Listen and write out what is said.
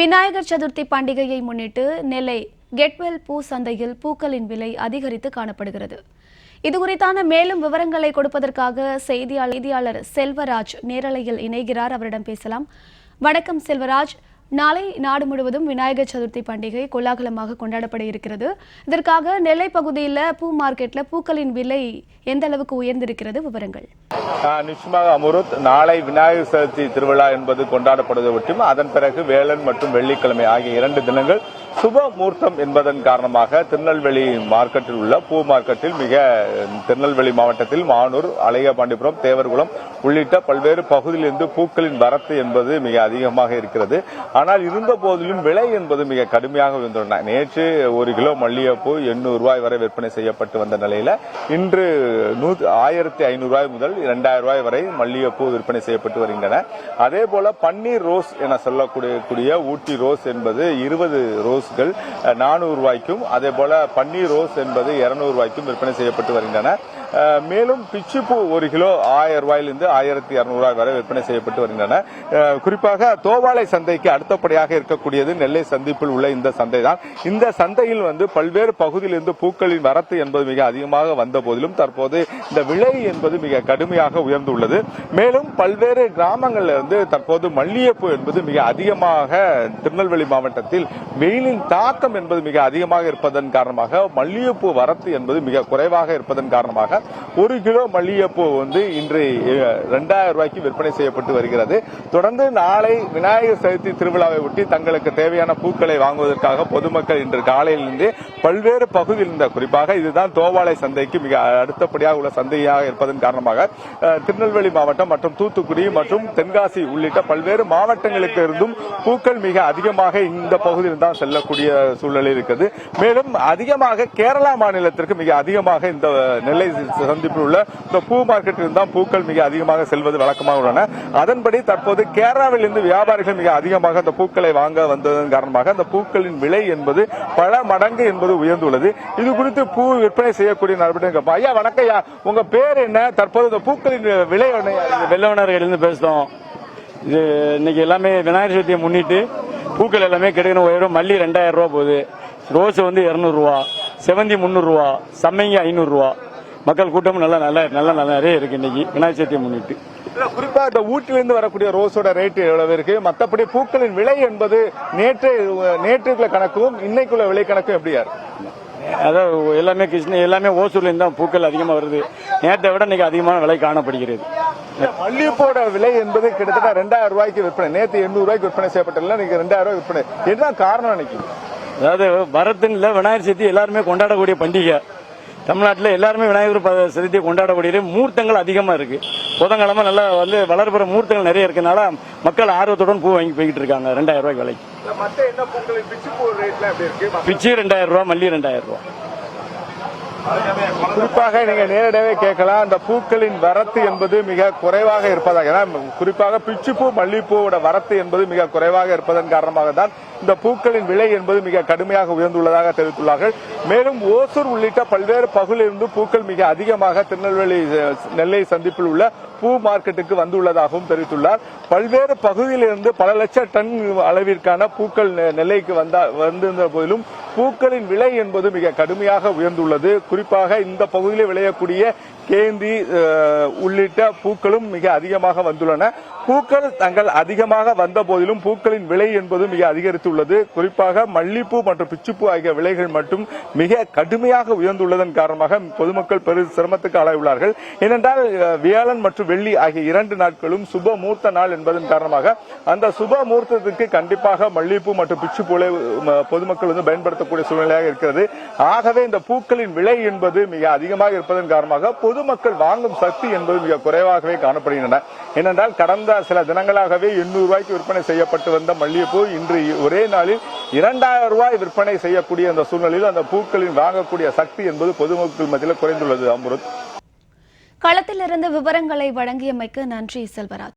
விநாயகர் சதுர்த்தி பண்டிகையை முன்னிட்டு நெல்லை கெட்வெல் பூ சந்தையில் பூக்களின் விலை அதிகரித்து காணப்படுகிறது. இதுகுறித்தான மேலும் விவரங்களை கொடுப்பதற்காக செய்தியாளர் செய்தியாளர் செல்வராஜ் நேரலையில் இணைகிறார். அவரிடம் பேசலாம். வணக்கம் செல்வராஜ். நாளை நாடு முழுவதும் விநாயகர் சதுர்த்தி பண்டிகை கோலாகலமாக கொண்டாடப்பட இருக்கிறது. இதற்காக நெல்லை பகுதியில் பூ மார்க்கெட்ல பூக்களின் விலை எந்த அளவுக்கு உயர்ந்திருக்கிறது? விவரங்கள். நிச்சயமாக அமுருத் நாளை விநாயகர் சதுர்த்தி திருவிழா என்பது கொண்டாடப்படுவதை ஒட்டியும் அதன் பிறகு வேலன் மற்றும் வெள்ளிக்கிழமை ஆகிய இரண்டு தினங்கள் சுப முகூர்த்தம் என்பதன் காரணமாக திருநெல்வேலி மார்க்கெட்டில் உள்ள பூ மார்க்கெட்டில் மிக திருநெல்வேலி மாவட்டத்தில் மானூர் அலையபாண்டிபுரம் தேவர்குளம் உள்ளிட்ட பல்வேறு பகுதியிலிருந்து பூக்களின் வரத்து என்பது மிக அதிகமாக இருக்கிறது. ஆனால் இருந்த போதிலும் விலை என்பது மிக கடுமையாக உயர்ந்துள்ளன. நேற்று ஒரு கிலோ மல்லிகைப்பூ எண்ணூறு ரூபாய் வரை விற்பனை செய்யப்பட்டு வந்த நிலையில இன்று ஆயிரத்தி ஐநூறு ரூபாய் முதல் இரண்டாயிரம் ரூபாய் வரை மல்லிகைப்பூ விற்பனை செய்யப்பட்டு வருகின்றன. அதே போல பன்னீர் ரோஸ் என சொல்லக்கூடிய ஊட்டி ரோஸ் என்பது இருபது ரோஸ் ரோஸ்கள் நானூறு ரூபாய்க்கும் அதே போல பன்னீர் ரோஸ் என்பது இருநூறு ரூபாய்க்கும் விற்பனை செய்யப்பட்டு வருகின்றன. மேலும் பிச்சுப்பூ ஒரு கிலோ ஆயிரம் ரூபாயிலிருந்து ஆயிரத்தி இரநூறுவாய் வரை விற்பனை செய்யப்பட்டு வருகின்றன. குறிப்பாக தோவாளை சந்தைக்கு அடுத்தபடியாக இருக்கக்கூடியது நெல்லை சந்திப்பில் உள்ள இந்த சந்தை தான் இந்த சந்தையில் வந்து பல்வேறு பகுதியிலிருந்து பூக்களின் வரத்து என்பது மிக அதிகமாக வந்த போதிலும் தற்போது இந்த விலை என்பது மிக கடுமையாக உயர்ந்துள்ளது. மேலும் பல்வேறு கிராமங்கள்ல இருந்து தற்போது மல்லிகைப்பூ என்பது மிக அதிகமாக திருநெல்வேலி மாவட்டத்தில் வெயிலின் தாக்கம் என்பது மிக அதிகமாக இருப்பதன் காரணமாக மல்லிகைப்பூ வரத்து என்பது மிக குறைவாக இருப்பதன் காரணமாக ஒரு கிலோ மல்லிகைப்பூ வந்து இன்று இரண்டாயிரம் ரூபாய்க்கு விற்பனை செய்யப்பட்டு வருகிறது. தொடர்ந்து நாளை விநாயகர் சதுர்த்தி திருவிழாவை ஒட்டி தங்களுக்கு தேவையான பூக்களை வாங்குவதற்காக பொதுமக்கள் இன்று காலையிலிருந்து பல்வேறு பகுதியில் இருந்த குறிப்பாக இதுதான் தோவாளை சந்தைக்கு மிக அடுத்தபடியாக உள்ள சந்தையாக இருப்பதன் காரணமாக திருநெல்வேலி மாவட்டம் மற்றும் தூத்துக்குடி மற்றும் தென்காசி உள்ளிட்ட பல்வேறு மாவட்டங்களுக்கு இருந்தும் பூக்கள் மிக அதிகமாக இந்த பகுதியில் தான் செல்ல செல்லக்கூடிய சூழ்நிலை இருக்குது. மேலும் அதிகமாக கேரளா மாநிலத்திற்கு மிக அதிகமாக இந்த நெல்லை சந்திப்பில் உள்ள இந்த பூ மார்க்கெட்டில் தான் பூக்கள் மிக அதிகமாக செல்வது வழக்கமாக உள்ளன. அதன்படி தற்போது கேரளாவில் இருந்து வியாபாரிகள் மிக அதிகமாக அந்த பூக்களை வாங்க வந்ததன் காரணமாக அந்த பூக்களின் விலை என்பது பல மடங்கு என்பது உயர்ந்துள்ளது. இது குறித்து பூ விற்பனை செய்யக்கூடிய நடவடிக்கை ஐயா வணக்கம் ஐயா. உங்க பேர் என்ன? தற்போது இந்த பூக்களின் விலை வெள்ளவனர்கள் இருந்து பேசுகிறோம் இது இன்னைக்கு எல்லாமே விநாயகர் சதுர்த்தியை முன்னிட்டு பூக்கள் எல்லாமே கிடைக்கணும். உயரம் மல்லி ரெண்டாயிரம் ரூபா போகுது. ரோஸ் வந்து இரநூறுவா. செவந்தி முந்நூறுரூவா சம்மங்கி ஐநூறுரூவா மக்கள் கூட்டம் நல்லா நல்லா நல்லா நல்லா நிறைய இருக்கு இன்னைக்கு. விநாயகர் சதுர்த்தியை முன்னிட்டு. குறிப்பா இந்த ஊட்டிலிருந்து வரக்கூடிய ரோஸோட ரேட் எவ்வளவு இருக்கு? மத்தபடி பூக்களின் விலை என்பது நேற்று நேற்றுக்குள்ள கணக்கும் இன்னைக்குள்ள விலை கணக்கும் எப்படியா இருக்கு அதாவது எல்லாமே கிருஷ்ண எல்லாமே ஓசூர்லேருந்து தான் பூக்கள் அதிகமாக வருது. நேற்றை விட இன்னைக்கு அதிகமான விலை காணப்படுகிறது. மல்லிகைப்பூட விலை என்பது கிட்டத்தட்ட ரெண்டாயிரம் ரூபாய்க்கு விற்பனை. நேற்று எண்ணூறு ரூபாய்க்கு விற்பனை செய்யப்பட்டதுல இன்னைக்கு ரெண்டாயிரம் ரூபாய் விற்பனை. என்ன காரணம் நினைக்கிறீங்க அதாவது வரத்துன்னு இல்லை விநாயகர் சதுர்த்தி எல்லாருமே கொண்டாடக்கூடிய பண்டிகை. தமிழ்நாட்டில் எல்லாருமே விநாயகர் சதுர்த்தியை கொண்டாடக்கூடிய மூர்த்தங்கள் அதிகமாக இருக்கு. புதன்கிழமை நல்லா வந்து வளர்ப்புற மூர்த்தங்கள் நிறைய இருக்கனால மக்கள் ஆர்வத்துடன் பூ வாங்கி போய்கிட்டு இருக்காங்க. ரெண்டாயிரம் ரூபாய்க்கு விலைக்கு. பிச்சி ரெண்டாயிரம் ரூபா மல்லி ரெண்டாயிரம் ரூபா. குறிப்பாக நீங்க நேரடியாகவே கேட்கலாம். அந்த பூக்களின் வரத்து என்பது மிக குறைவாக இருப்பதாக குறிப்பாக பிச்சுப்பூ மல்லிப்பூவோட வரத்து என்பது மிக குறைவாக இருப்பதன் காரணமாக தான் இந்த பூக்களின் விலை என்பது மிக கடுமையாக உயர்ந்துள்ளதாக தெரிவித்துள்ளார்கள். மேலும் ஓசூர் உள்ளிட்ட பல்வேறு பகுதியிலிருந்து பூக்கள் மிக அதிகமாக திருநெல்வேலி நெல்லை சந்திப்பில் உள்ள பூ மார்க்கெட்டுக்கு வந்துள்ளதாகவும் தெரிவித்துள்ளார். பல்வேறு பகுதியிலிருந்து பல லட்சம் டன் அளவிற்கான பூக்கள் நெ- நெல்லைக்கு வந்தா வந்திருந்த போதிலும் பூக்களின் விலை என்பது மிக கடுமையாக உயர்ந்துள்ளது. குறிப்பாக இந்த பகுதியில் விளையக்கூடிய கேந்தி உள்ளிட்ட பூக்களும் மிக அதிகமாக வந்துள்ளன. பூக்கள் தங்கள் அதிகமாக வந்த போதிலும் பூக்களின் விலை என்பது மிக அதிகரித்துள்ளது. குறிப்பாக மல்லிப்பூ மற்றும் பிச்சுப்பூ ஆகிய விலைகள் மட்டும் மிக கடுமையாக உயர்ந்துள்ளதன் காரணமாக பொதுமக்கள் பெரு சிரமத்துக்கு ஆளாயுள்ளார்கள் ஏனென்றால் வியாழன் மற்றும் வெள்ளி ஆகிய இரண்டு நாட்களும் சுப மூர்த்த நாள் என்பதன் காரணமாக அந்த சுப மூர்த்தத்துக்கு கண்டிப்பாக மல்லிப்பூ மற்றும் பிச்சுப்பூலை பொதுமக்கள் வந்து பயன்படுத்தக்கூடிய சூழ்நிலையாக இருக்கிறது. ஆகவே இந்த பூக்களின் விலை என்பது மிக அதிகமாக இருப்பதன் காரணமாக பொதுமக்கள் வாங்கும் சக்தி என்பது மிக குறைவாகவே காணப்படுகின்றன. ஏனென்றால் கடந்த சில தினங்களாகவே எண்ணூறு ரூபாய்க்கு விற்பனை செய்யப்பட்டு வந்த மல்லிகைப்பூ இன்று ஒரே நாளில் இரண்டாயிரம் ரூபாய் விற்பனை செய்யக்கூடிய அந்த சூழ்நிலையில் அந்த பூக்களின் வாங்கக்கூடிய சக்தி என்பது பொதுமக்கள் மத்தியில் குறைந்துள்ளது அம்ருத் களத்திலிருந்து விவரங்களை வழங்கியமைக்கு நன்றி செல்வராஜ்.